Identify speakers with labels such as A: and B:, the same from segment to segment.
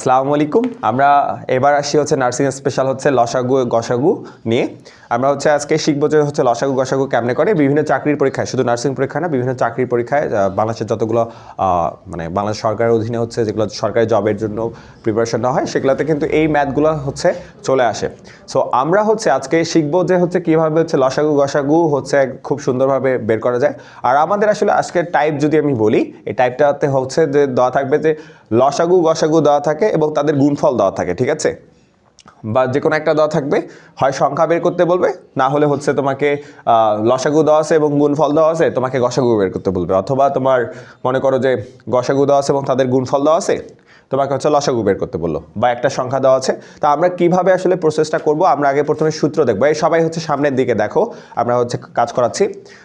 A: আসসালামু আলাইকুম। আমরা এবার আসি হচ্ছে নার্সিং স্পেশাল হচ্ছে লসাগু, গসাগু নিয়ে। আমরা হচ্ছে আজকে শিখব যে হচ্ছে লসাগু, গসাগু কেমনে করে বিভিন্ন চাকরির পরীক্ষায়, শুধু নার্সিং পরীক্ষা না, বিভিন্ন চাকরির পরীক্ষায় বাংলাদেশের যতগুলো মানে বাংলাদেশ সরকারের অধীনে হচ্ছে যেগুলো সরকারি জবের জন্য প্রিপারেশন নেওয়া হয়, সেগুলোতে কিন্তু এই ম্যাথগুলো হচ্ছে চলে আসে। সো আমরা হচ্ছে আজকে শিখব যে হচ্ছে কীভাবে হচ্ছে লসাগু, গসাগু হচ্ছে খুব সুন্দরভাবে বের করা যায়। আর আমাদের আসলে আজকের টাইপ যদি আমি বলি, এই টাইপটাতে হচ্ছে যে দেওয়া থাকবে যে লসাগু, গসাগু দেওয়া থাকে এবং তাদের গুণফল দেওয়া থাকে, ঠিক আছে? বা যে কোনো একটা দেওয়া থাকবে, হয় সংখ্যা বের করতে বলবে, না হলে হচ্ছে তোমাকে লসাগু দেওয়া আছে এবং গুণফল দেওয়া আছে, তোমাকে গসাগু বের করতে বলবে। অথবা তোমার মনে করো যে গসাগু দেওয়া আছে এবং তাদের গুণফল দেওয়া আছে তোমাকে হচ্ছে লসাগু বের করতে বলল, বা একটা সংখ্যা দেওয়া আছে। তা আমরা কীভাবে আসলে প্রসেসটা করব? আমরা আগে প্রথমে সূত্র দেখব। এই সবাই হচ্ছে সামনের দিকে দেখো, আমরা হচ্ছে কাজ করাচ্ছি।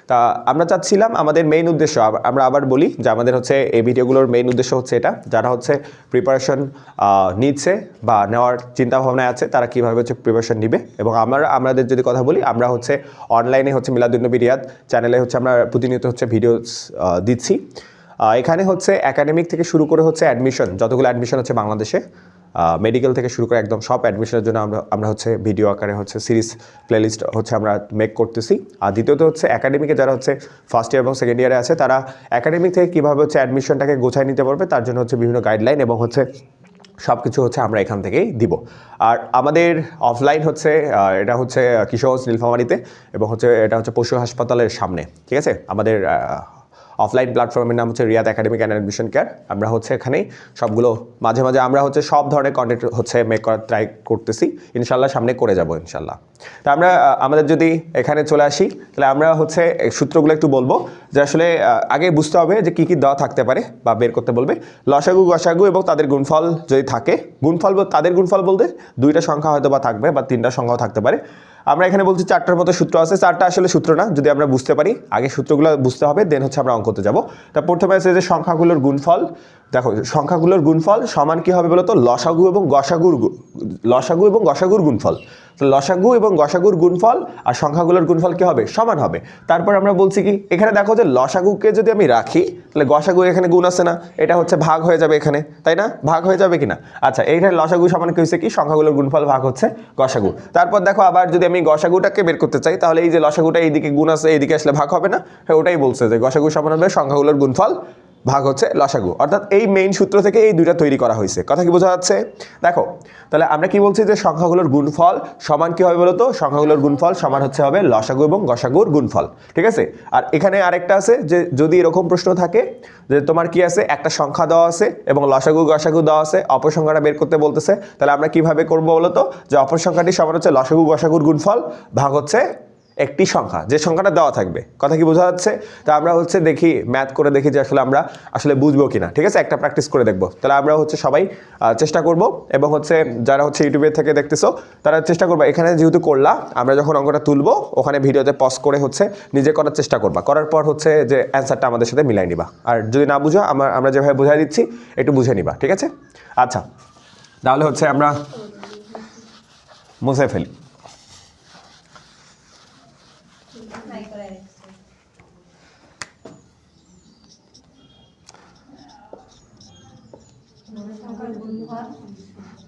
A: তা আমরা চাচ্ছিলাম আমাদের মেইন উদ্দেশ্য আমরা আবার বলি যে আমাদের হচ্ছে এই ভিডিওগুলোর মেইন উদ্দেশ্য হচ্ছে এটা, যারা হচ্ছে প্রিপারেশন নিচ্ছে বা নেওয়ার চিন্তাভাবনায় আছে, তারা কীভাবে হচ্ছে প্রিপারেশন নিবে? এবং আমরা, আমাদের যদি কথা বলি, আমরা হচ্ছে অনলাইনে হচ্ছে মিলাদুন্নবী রিয়াদ চ্যানেলে হচ্ছে আমরা প্রতিনিয়ত হচ্ছে ভিডিও দিচ্ছি। এখানে হচ্ছে একাডেমিক থেকে শুরু করে হচ্ছে অ্যাডমিশন যতগুলো অ্যাডমিশন হচ্ছে বাংলাদেশে মেডিকেল থেকে শুরু করে একদম সব অ্যাডমিশনের জন্য আমরা আমরা হচ্ছে ভিডিও আকারে হচ্ছে সিরিজ প্লেলিস্ট হচ্ছে আমরা মেক করতেছি। আর দ্বিতীয়ত হচ্ছে একাডেমিকে যারা হচ্ছে ফার্স্ট ইয়ার এবং সেকেন্ড ইয়ারে আছে, তারা একাডেমিক থেকে কীভাবে হচ্ছে অ্যাডমিশনটাকে গোছায় নিতে পারবে, তার জন্য হচ্ছে বিভিন্ন গাইডলাইন এবং হচ্ছে সব কিছু হচ্ছে আমরা এখান থেকেই দিব। আর আমাদের অফলাইন হচ্ছে এটা হচ্ছে কিশোর নীলফামারিতে এবং হচ্ছে, এটা হচ্ছে পশু হাসপাতালের সামনে, ঠিক আছে? আমাদের অফলাইন প্ল্যাটফর্মের নাম হচ্ছে Riyad academic and admission care আমরা হচ্ছে এখানেই সবগুলো, মাঝে মাঝে আমরা হচ্ছে সব ধরনের কন্টেন্ট হচ্ছে মেক করার ট্রাই করতেছি। ইনশাল্লাহ সামনে করে যাব, ইনশাল্লাহ। তা আমরা আমাদের যদি এখানে চলে আসি, তাহলে আমরা হচ্ছে সূত্রগুলো একটু বলব যে আসলে আগে বুঝতে হবে যে কী কী দেওয়া থাকতে পারে বা বের করতে বলবে। লসাগু, গসাগু এবং তাদের গুণফল যদি থাকে, গুণফল তাদের গুণফল বলতে দুইটা সংখ্যা হয়তো বা থাকবে বা তিনটা সংখ্যাও থাকতে পারে। আমরা এখানে বলছি চারটার মতো সূত্র আছে। চারটা আসলে সূত্র না, যদি আমরা বুঝতে পারি, আগে সূত্রগুলো বুঝতে হবে দেন হচ্ছে আমরা অঙ্কতে যাব। তা প্রথমে আছে যে সংখ্যাগুলোর গুণফল। দেখো, সংখ্যাগুলোর গুণফল সমান কি হবে বলতো? লসাগু এবং গসাগুর লসাগু এবং গসাগুর গুণফল। তো লসাগু এবং গসাগুর গুণফল আর সংখ্যাগুলোর গুণফল কি হবে? সমান হবে। তারপর আমরা বলছি কি, এখানে দেখো যে লসাগুকে যদি আমি রাখি, তাহলে গসাগু এখানে গুণ আছে না? এটা হচ্ছে ভাগ হয়ে যাবে এখানে, তাই না? ভাগ হয়ে যাবে কিনা? আচ্ছা এইখানে লসাগু সমান কি হচ্ছে কি? সংখ্যাগুলোর গুণফল ভাগ হচ্ছে গসাগু। তারপর দেখো আবার যদি আমি গসাগুটাকে বের করতে চাই, তাহলে এই যে লসাগুটা এইদিকে গুণ আছে, এইদিকে আসলে ভাগ হবে না? হ্যাঁ ওটাই বলছে যে গসাগু সমান হবে, সংখ্যাগুলোর গুণফল ভাগ হচ্ছে লসাগু। অর্থাৎ এই মেইন সূত্র থেকে এই দুইটা তৈরি করা হয়েছে। কথা কি বোঝা যাচ্ছে? দেখো, তাহলে আমরা কি বলছি যে সংখ্যাগুলোর গুণফল সমান কি হবে বলতো? সংখ্যাগুলোর গুণফল সমান হচ্ছে হবে লসাগু এবং গসাগুর গুণফল। ঠিক আছে? আর এখানে আরেকটা আছে যে যদি এরকম প্রশ্ন থাকে যে তোমার কি আছে? একটা সংখ্যা দেওয়া আছে এবং লসাগু, গসাগু দেওয়া আছে, অপর সংখ্যাটা বের করতে বলতেছে, তাহলে আমরা কীভাবে করব বলতো? যে অপর সংখ্যাটি সমান হচ্ছে লসাগু, গসাগুর গুণফল, ভাগ হচ্ছে একটি সংখ্যা, যে সংখ্যাটা দেওয়া থাকবে। কথা কি বোঝা যাচ্ছে? তা আমরা হচ্ছে দেখি ম্যাথ করে দেখি যে আসলে আমরা আসলে বুঝব কিনা। ঠিক আছে? একটা প্র্যাকটিস করে দেখব। তাহলে আমরা হচ্ছে সবাই চেষ্টা করব এবং হচ্ছে যারা হচ্ছে ইউটিউবে থেকে দেখতেছো, তারা চেষ্টা করবা। এখানে যেহেতু করলা, আমরা যখন অঙ্কটা তুলবো, ওখানে ভিডিওতে পজ করে হচ্ছে নিজে করার চেষ্টা করবা। করার পর হচ্ছে যে অ্যান্সারটা আমাদের সাথে মিলাই নিবা। আর যদি না বুঝো, আমরা আমরা যেভাবে বুঝাই দিচ্ছি, একটু বুঝে নিবা। ঠিক আছে? আচ্ছা। তাহলে হচ্ছে আমরা মুছে ফেলি।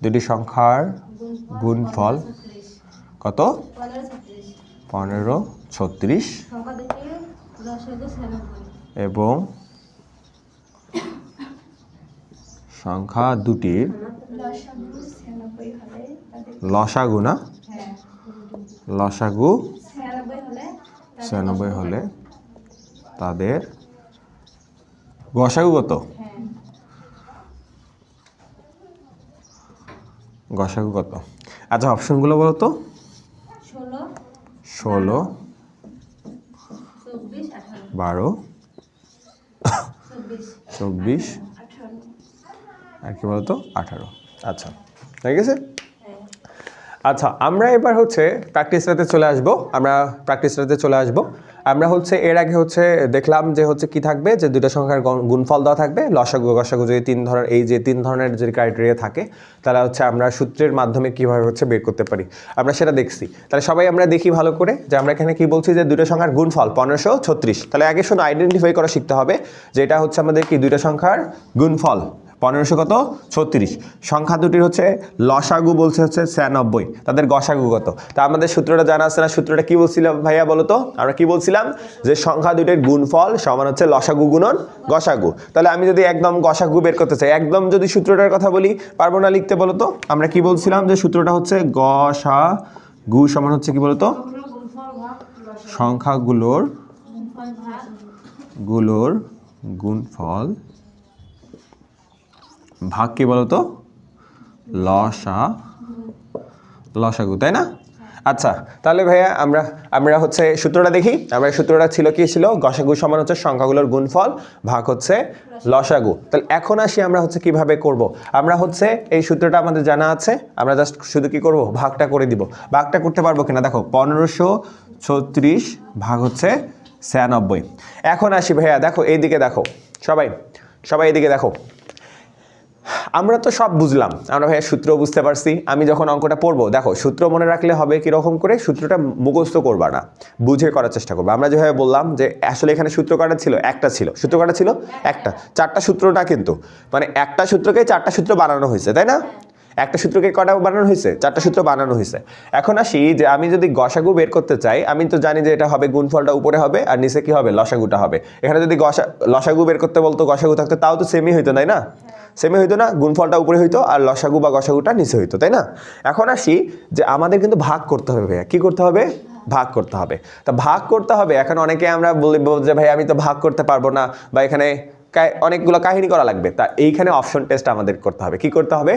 A: দুটি সংখ্যার গুণফল কত? পনেরো ছত্রিশ এবং সংখ্যা দুটির লসাগু না? লসাগু ছিয়ানব্বই হলে তাদের গসাগু কত গসাগু কত আচ্ছা অপশনগুলো বলো তো।
B: ষোলো
A: বারো
B: চব্বিশ।
A: চব্বিশ আর কি বলতো? আঠারো। আচ্ছা ঠিক আছে আচ্ছা আমরা এবার হচ্ছে প্র্যাকটিস রাতে চলে আসব। আমরা প্র্যাকটিস রাতে চলে আসব। আমরা হচ্ছে এর আগে হচ্ছে দেখলাম যে হচ্ছে কি থাকবে, যে দুটো সংখ্যার গুণফল দেওয়া থাকবে। লসাগু, গসাগু যদি তিন ধরনের এই যে তিন ধরনের যে ক্রাইটেরিয়া থাকে, তাহলে হচ্ছে আমরা সূত্রের মাধ্যমে কীভাবে হচ্ছে বের করতে পারি। আমরা সেটা দেখছি। তাহলে সবাই আমরা দেখি ভালো করে যে আমরা এখানে কি বলছি যে দুটো সংখ্যার গুণফল পনেরোশো ছত্রিশ। তাহলে আগে শুধু আইডেন্টিফাই করা শিখতে হবে যে এটা হচ্ছে আমাদের কি দুটো সংখ্যার গুণফল। পনেরোশো কত? ছত্রিশ। সংখ্যা দুটির হচ্ছে লসাগু বলছে হচ্ছে ছিয়ানব্বই। তাদের গসাগু কত? তা আমাদের সূত্রটা জানা আছে না? সূত্রটা কি বলছিলাম ভাইয়া বলো তো? আমরা কি বলছিলাম? যে সংখ্যা দুটির গুণফল সমান হচ্ছে লসাগু গুণন গসাগু। তাহলে আমি যদি একদম গসাগু বের করতে চাই একদম যদি সূত্রটার কথা বলি পারব না লিখতে বলো তো? আমরা কি বলছিলাম যে সূত্রটা হচ্ছে গসা গু সমান হচ্ছে কি বলতো? সংখ্যাগুলোর গুলোর গুণফল ভাগ কি বলতো? লসা, লসাগু, তাই না? আচ্ছা তাহলে ভাইয়া আমরা আমরা হচ্ছে সূত্রটা দেখি। আমরা সূত্রটা ছিল কি ছিল? গসাগু সমান হচ্ছে সংখ্যাগুলোর গুণফল, ভাগ হচ্ছে লসাগু। তাহলে এখন আসি আমরা হচ্ছে কীভাবে করব? আমরা হচ্ছে এই সূত্রটা আমাদের জানা আছে। আমরা জাস্ট শুধু কি করব? ভাগটা করে দিব। ভাগটা করতে পারব কিনা? দেখো, পনেরোশো ছত্রিশ ভাগ হচ্ছে ছিয়ানব্বই। এখন আসি ভাইয়া, দেখো, এইদিকে দেখো। সবাই সবাই এইদিকে দেখো। আমরা তো সব বুঝলাম। আমরা ভাইয়া সূত্র বুঝতে পারছি। আমি যখন অঙ্কটা পড়ব, দেখো, সূত্র মনে রাখলে হবে কীরকম করে? সূত্রটা মুখস্থ করবা না। বুঝে করার চেষ্টা করব। আমরা যেভাবে বললাম যে, আসলে এখানে সূত্র কাটা ছিল, একটা ছিল। সূত্র কাটা ছিল? একটা। চারটা সূত্র না কিন্তু। মানে একটা সূত্রকে চারটা সূত্র বানানো হয়েছে, তাই না? একটা সূত্রকে কটা বানানো হয়েছে? চারটা সূত্র বানানো হয়েছে। এখন আসি যে, আমি যদি গসাগু বের করতে চাই, আমি তো জানি যে এটা হবে গুণফলটা উপরে হবে, আর নিচে কি হবে? লসাগুটা হবে। এখানে যদি গসা, লসাগু বের করতে বলতো গসাগু থাকতো, তাও তো সেমই হইতো, তাই না? সেমই হইতো না, গুণফলটা উপরে হইতো আর লসাগু বা গসাগুটা নিচে হইতো, তাই না? এখন আসি যে আমাদের কিন্তু ভাগ করতে হবে ভাইয়া। কী করতে হবে? ভাগ করতে হবে। তা ভাগ করতে হবে, এখন অনেকে আমরা বলি যে ভাই আমি তো ভাগ করতে পারব না বা এখানে অনেকগুলো কাহিনী করা লাগবে। তা এইখানে অপশন টেস্ট আমাদের করতে হবে। কি করতে হবে?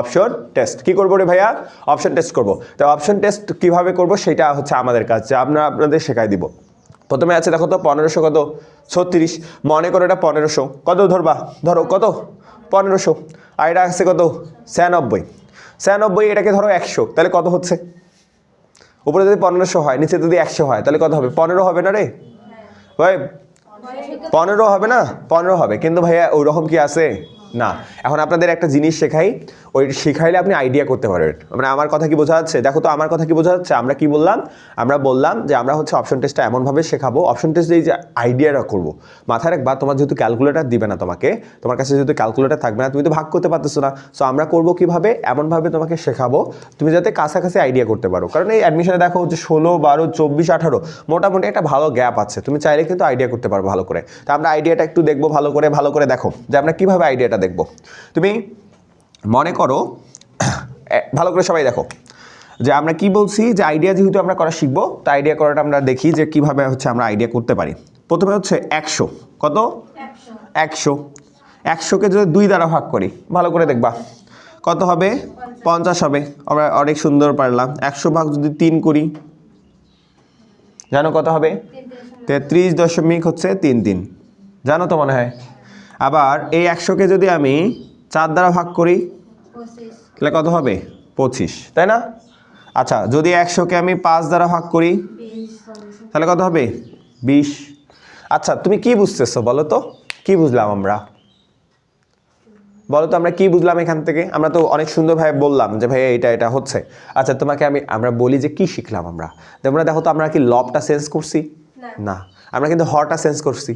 A: অপশন টেস্ট কি করব রে ভাইয়া? অপশন টেস্ট করব। তো অপশন টেস্ট কীভাবে করব সেটা হচ্ছে আমাদের কাজ, যে আমরা আপনাদের শেখাই দিব। প্রথমে আছে দেখো তো পনেরোশো কত? ছত্রিশ। মনে করো এটা পনেরোশো। কত ধরবা? ধরো, কত? পনেরোশো। আর এটা আসছে কত? ছিয়ানব্বই। ছিয়ানব্বই, এটাকে ধরো একশো। তাহলে কত হচ্ছে? উপরে যদি পনেরোশো হয়, নিচে যদি একশো হয়, তাহলে কত হবে? পনেরো হবে না রে? ভাই, পনেরো হবে না? পনেরো হবে। কিন্তু ভাইয়া ওইরকম কি আছে? না, এখন আপনাদের একটা জিনিস শেখাই, ওই শেখাইলে আপনি আইডিয়া করতে পারবেন মানে আমার কথা কি বোঝা যাচ্ছে? দেখো তো, আমার কথা কি বোঝা যাচ্ছে? আমরা কি বললাম? আমরা বললাম যে আমরা হচ্ছে অপশন টেস্টটা এমনভাবে শেখাবো। অপশন টেস্ট এই যে আইডিয়াটা করব। মাথায় রাখবা, তোমার যেহেতু ক্যালকুলেটার দিবে না তোমাকে, তোমার কাছে যেহেতু ক্যালকুলেটার থাকবে না, তুমি তো ভাগ করতে পারতেছো না। সো আমরা করব কীভাবে? এমনভাবে তোমাকে শেখাবো। তুমি যাতে কাছাকাছি আইডিয়া করতে পারো। কারণ এই অ্যাডমিশনে দেখো যে ষোলো, বারো, চব্বিশ, আঠারো, মোটামুটি একটা ভালো গ্যাপ আছে। তুমি চাইলে কিন্তু আইডিয়া করতে পারব ভালো করে। তা আমরা আইডিয়াটা একটু দেখব ভালো করে ভালো করে দেখো। যে আমরা কীভাবে আইডিয়াটা দেখব। তুমি মনে করো ভালো করে সবাই দেখো যে আমরা কি বলছি যে আইডিয়া যেহেতু আমরা করা শিখব তো আইডিয়া করাটা আমরা দেখি যে কীভাবে হচ্ছে আমরা আইডিয়া করতে পারি। প্রথমে হচ্ছে একশো কত? একশো। একশোকে যদি দুই দ্বারা ভাগ করি ভালো করে দেখবা। কত হবে? পঞ্চাশ। হবে। আমরা অনেক সুন্দর পারলাম। একশো ভাগ যদি তিন করি জানো কত হবে? তেত্রিশ দশমিক হচ্ছে তিন তিন। জানো তো মনে হয়? আবার এই একশোকে যদি আমি চার দ্বারা ভাগ করি তাহলে কত হবে? পঁচিশ তাই না? আচ্ছা যদি একশোকে আমি পাঁচ দ্বারা ভাগ করি তাহলে কত হবে? বিশ। আচ্ছা তুমি কি বুঝতেছো বলো তো? কি বুঝলাম আমরা? বলো তো আমরা কি বুঝলাম এখান থেকে? আমরা তো অনেক সুন্দরভাবে বললাম যে ভাই এটা এটা হচ্ছে। আচ্ছা তোমাকে আমি আমরা বলি যে কি শিখলাম আমরা? তোমরা দেখো তো আমরা কি লবটা সেন্স করছি? না। আমরা কিন্তু হরটা সেন্স করছি।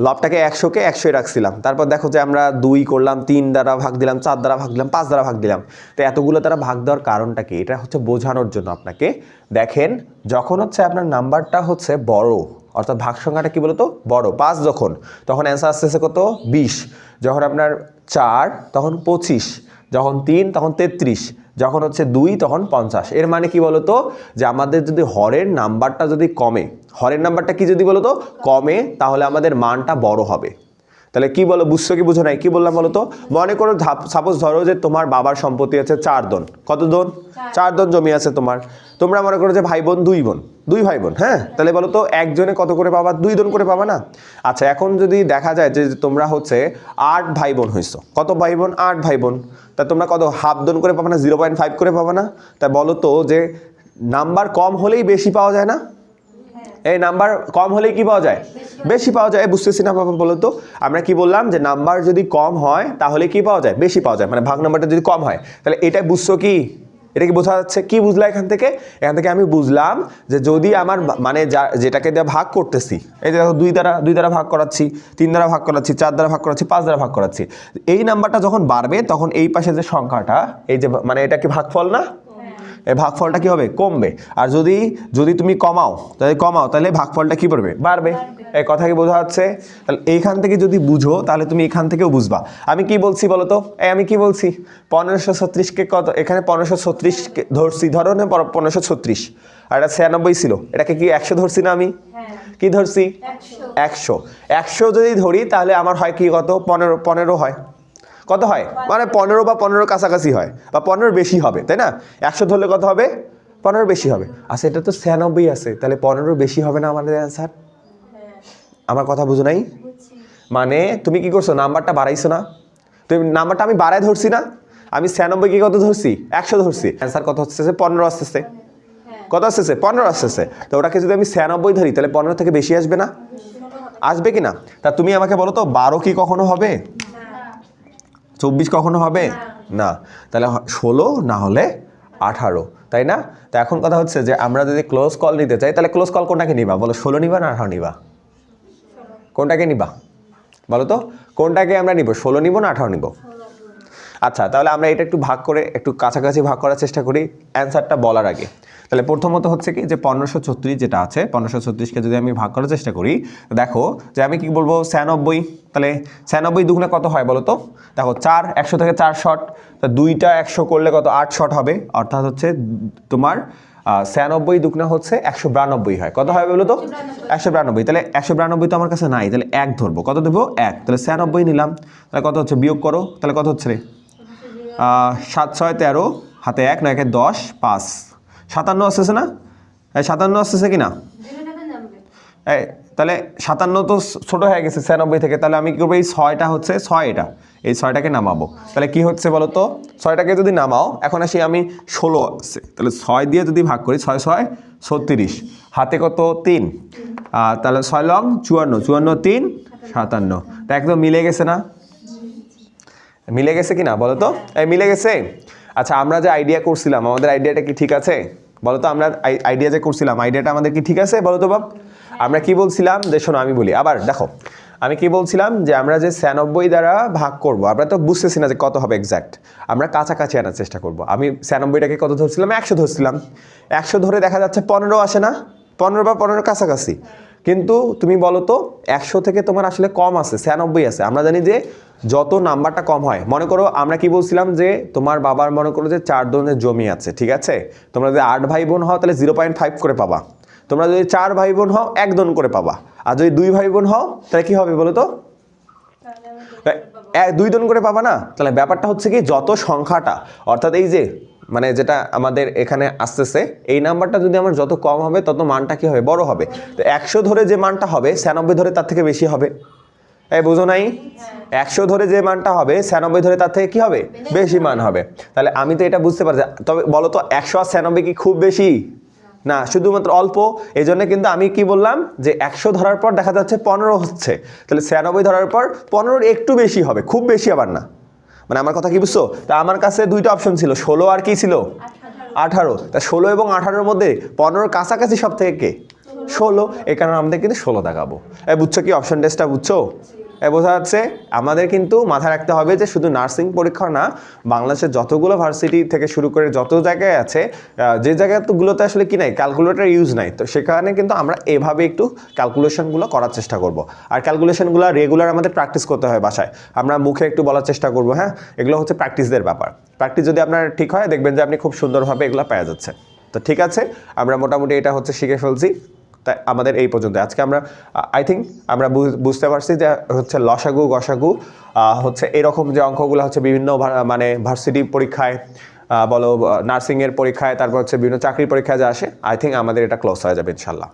A: লবটাকে একশোকে একশোই রাখছিলাম। তারপর দেখো যে আমরা দুই করলাম, তিন দ্বারা ভাগ দিলাম, চার দ্বারা ভাগ দিলাম, পাঁচ দ্বারা ভাগ দিলাম। তো এতগুলো তারা ভাগ দেওয়ার কারণটা কি? এটা হচ্ছে বোঝানোর জন্য আপনাকে। দেখেন, যখন হচ্ছে আপনার নাম্বারটা হচ্ছে বড়, অর্থাৎ ভাগ সংখ্যাটা কি বলতো? বড়। পাঁচ যখন, তখন অ্যান্সার আসতেছে কত? বিশ। যখন আপনার চার, তখন পঁচিশ। যখন তিন, তখন তেত্রিশ। যখন হচ্ছে দুই তখন পঞ্চাশ। এর মানে কি বলতো? যে আমাদের যদি হরের নাম্বারটা যদি কমে হরের নাম্বারটা কি যদি বলতো? কমে তাহলে আমাদের মানটা বড় হবে। তাহলে কি বলো বুঝছ কি বুঝো নাই? কি বললাম বলো তো মনে করো সাপোজ ধরো যে তোমার বাবার সম্পত্তি আছে চার দন। কত দন? চার দন জমি আছে তোমার। তোমরা মনে করো যে ভাই বোন দুই বোন। দুই ভাই বোন হ্যাঁ? তাহলে বলো তো একজনে কত করে পাবা? দুই দন করে পাবা না? আচ্ছা এখন যদি দেখা যায় যে তোমরা হচ্ছে আট ভাই বোন হয়েছো কত ভাই বোন আট ভাই বোন তা তোমরা কত হাফ দন করে পাবা না? জিরো পয়েন্ট ফাইভ করে পাবা না? তা বলো তো যে নাম্বার কম হলেই বেশি পাওয়া যায় না? এই নাম্বার কম হলেই কি পাওয়া যায়? বেশি পাওয়া যায়। বুঝতেছি না বাবা বলো তো আমরা কি বললাম যে নাম্বার যদি কম হয় তাহলে কি পাওয়া যায়? বেশি পাওয়া যায় মানে ভাগ নাম্বারটা যদি কম হয় তাহলে এটা বুঝছ কি? এটা কি বোঝা যাচ্ছে? কি বুঝলা এখান থেকে? এখান থেকে আমি বুঝলাম যে যদি আমার মানে যা, যেটাকে দিয়ে ভাগ করতেছি, এই যে দেখো দুই দ্বারা দুই দ্বারা ভাগ করাচ্ছি, তিন দ্বারা ভাগ করাচ্ছি, চার দ্বারা ভাগ করাচ্ছি, পাঁচ দ্বারা ভাগ করাচ্ছি, এই নাম্বারটা যখন বাড়বে, তখন এই পাশে যে সংখ্যাটা, এই যে মানে এটা কি ভাগফল না? ভাগফলটা কি হবে? কমবে। আর যদি যদি তুমি কমাও তাহলে কমাও তাহলে ভাগফলটা কি পড়বে? বাড়বে। এই কথা কি বোঝা যাচ্ছে? তাহলে এইখান থেকে যদি বুঝো তাহলে তুমি এখান থেকেও বুঝবা। আমি কি বলছি বলো তো এই আমি কি বলছি? পনেরোশো ছত্রিশকে কত এখানে পনেরোশো ছত্রিশ ধরছি। ধরো না পনেরোশো ছত্রিশ। আর এটা ছিয়ানব্বই ছিল। এটাকে কি একশো ধরছি না আমি? কি ধরছি? একশো। একশো যদি ধরি তাহলে আমার হয় কি কত? পনেরো পনেরো হয়। কত হয়? মানে পনেরো বা পনেরো কাছাকাছি হয়, বা পনেরো বেশি হবে, তাই না? একশো ধরলে কত হবে? পনেরো বেশি হবে। আচ্ছা এটা তো ছিয়ানব্বই আছে, তাহলে পনেরো বেশি হবে না আমাদের অ্যান্সার আমার কথা বুঝো নাই? মানে তুমি কি করছ? নাম্বারটা বাড়াইছো না? তুমি নাম্বারটা আমি বাড়ায় ধরছি না? আমি ছিয়ানব্বই কি কত ধরছি? একশো ধরছি। অ্যান্সার কত হচ্ছে? পনেরো আসতেছে। কত আসতেছে? পনেরো আসতেছে। তো ওটাকে যদি আমি ছিয়ানব্বই ধরি, তাহলে পনেরো থেকে বেশি আসবে না? আসবে কি না? তা তুমি আমাকে বলো তো, বারো কি কখনো হবে? চব্বিশ কখনো হবে? না। তাহলে ষোলো না হলে আঠারো তাই না? তো এখন কথা হচ্ছে যে আমরা যদি ক্লোজ কল নিতে চাই তাহলে ক্লোজ কল কোনটাকে নিবা? বলো ষোলো নিবা না আঠারো নিবা? কোনটাকে নিবা? বলো তো কোনটাকে আমরা নিব? ষোলো নিব না আঠারো নিব? আচ্ছা তাহলে আমরা এটা একটু ভাগ করে একটু কাছাকাছি ভাগ করার চেষ্টা করি অ্যান্সারটা বলার আগে। তাহলে প্রথমত হচ্ছে কি যে পনেরোশো ছত্রিশ যেটা আছে পনেরোশো ছত্রিশকে যদি আমি ভাগ করার চেষ্টা করি দেখো যে আমি কি বলব ছিয়ানব্বই তাহলে ছিয়ানব্বই দুগুণে কত হয় বলো তো? দেখো চার একশো থেকে চার শট তা দুইটা একশো করলে কত? আট শট হবে। অর্থাৎ হচ্ছে তোমার ছিয়ানব্বই দুগুণে হচ্ছে একশো বিরানব্বই হয়। কত হয় বলো তো? একশো বিরানব্বই। তাহলে একশো বিরানব্বই তো আমার কাছে নাই তাহলে এক ধরবো। কত দেবো এক। তাহলে ছিয়ানব্বই নিলাম। তাহলে কত হচ্ছে? বিয়োগ করো। তাহলে কত হচ্ছে রে? সাত ছয় তেরো, হাতে এক, নয় একে দশ, পাঁচ। সাতান্ন আসতেছে না? সাতান্ন আসতেছে কি না? তাহলে সাতান্ন তো ছোটো হয়ে গেছে, ছিয়ানব্বই থেকে। তাহলে আমি কী করব, এই ছয়টা হচ্ছে ছয় এটা। এই ছয়টাকে নামাবো। তাহলে কি হচ্ছে বলো তো ছয়টাকে যদি নামাও, এখন আসি আমি ষোলো আছে তাহলে ছয় দিয়ে যদি ভাগ করি, ছয় ছয়, ছত্রিশ। হাতে কত? তিন। তাহলে ছয় লং, চুয়ান্ন। চুয়ান্ন, তিন, সাতান্ন। তা একদম মিলে গেছে না? মিলে গেছে কি না বলো তো? এই মিলে গেছে? আচ্ছা আমরা যে আইডিয়া করছিলাম, আমাদের আইডিয়াটা কি ঠিক আছে? বলো তো, আমরা আইডিয়া যে করছিলাম আইডিয়াটা আমাদের কি ঠিক আছে? বলো তো, বাপ। আমরা কি বলছিলাম? যে শোনো, আমি বলি। আবার দেখো, আমি কি বলছিলাম? যে আমরা যে ছিয়ানব্বই দ্বারা ভাগ করব, আমরা তো বুঝতেছি না যে কত হবে এক্স্যাক্ট আমরা কাছাকাছি আনার চেষ্টা করব। আমি ছিয়ানব্বইটাকে কত ধরছিলাম? একশো ধরছিলাম। একশো ধরে দেখা যাচ্ছে পনেরো আসে না? পনেরো বা পনেরো কাছাকাছি। কিন্তু তুমি বলো তো একশো থেকে তোমার আসলে কম আছে ছিয়ানব্বই আছে। আমরা জানি যে যত নাম্বারটা কম হয় মনে করো আমরা কি বলছিলাম যে তোমার বাবার মনে করো যে চার ধরনের জমি আছে ঠিক আছে? তোমরা যদি আট ভাই বোন হও তাহলে জিরো পয়েন্ট ফাইভ করে পাবা। তোমরা যদি চার ভাই বোন হও এক দন করে পাবা। আর যদি দুই ভাই বোন হও তাহলে কি হবে বলো তো? দুই দন করে পাবা না? তাহলে ব্যাপারটা হচ্ছে কি যত সংখ্যাটা অর্থাৎ এই যে মানে যেটা আমাদের এখানে আসতেছে, এই নাম্বারটা যদি আমার যত কম হবে, তত মানটা কি হবে? বড় হবে। তো একশো ধরে যে মানটা হবে, ছিয়ানব্বই ধরে তার থেকে বেশি হবে। এই বুঝো নাই? একশো ধরে যে মানটা হবে, ছিয়ানব্বই ধরে তার থেকে কি হবে? বেশি মান হবে। তাহলে আমি তো এটা বুঝতে পারছি। তবে বলো তো, একশো আর ছিয়ানব্বই কি খুব বেশি? না, শুধুমাত্র অল্প। এই জন্য কিন্তু আমি কি বললাম যে একশো ধরার পর দেখা যাচ্ছে পনেরো হচ্ছে। তাহলে ছিয়ানব্বই ধরার পর পনেরোর একটু বেশি হবে, খুব বেশি আবার না। মানে আমার কথা কি বুঝছ? তা আমার কাছে দুইটা অপশন ছিল, ষোলো আর কি ছিল? আঠারো। তা ষোলো এবং আঠারোর মধ্যে পনেরোর কাছাকাছি সব থেকে কে? ষোলো। এ কারণে আমাদের কিন্তু ষোলো দেখাবো। বুঝছ কি অপশন টেস্টটা বুঝছ? বোঝা যাচ্ছে আমাদের কিন্তু মাথায় রাখতে হবে যে শুধু নার্সিং পরীক্ষা না, বাংলাদেশের যতগুলো ভার্সিটি থেকে শুরু করে যত জায়গায় আছে যে জায়গাগুলোতে আসলে কি নাই ক্যালকুলেটর ইউজ নাই, তো সেখানে কিন্তু আমরা এভাবে একটু ক্যালকুলেশনগুলো করার চেষ্টা করব। আর ক্যালকুলেশনগুলো রেগুলার আমাদের প্র্যাকটিস করতে হয় বাসায়। আমরা মুখে একটু বলার চেষ্টা করব হ্যাঁ? এগুলো হচ্ছে প্র্যাকটিসদের ব্যাপার। প্র্যাকটিস যদি আপনার ঠিক হয়, দেখবেন যে আপনি খুব সুন্দরভাবে এগুলো পেয়ে যাচ্ছে। তো ঠিক আছে, আমরা মোটামুটি এটা হচ্ছে শিখে ফেলছি। তাই আমাদের এই পর্যন্ত। আজকে আমরা আই থিঙ্ক আমরা বুঝ- বুঝতে পারছি যে হচ্ছে লসাগু, গসাগু হচ্ছে এরকম যে অঙ্কগুলো হচ্ছে বিভিন্ন মানে ভার্সিটি পরীক্ষায় বলো নার্সিংয়ের পরীক্ষায়, তারপর হচ্ছে বিভিন্ন চাকরির পরীক্ষায় যা আসে আই থিঙ্ক আমাদের এটা ক্লোজ হয়ে যাবে ইনশাল্লাহ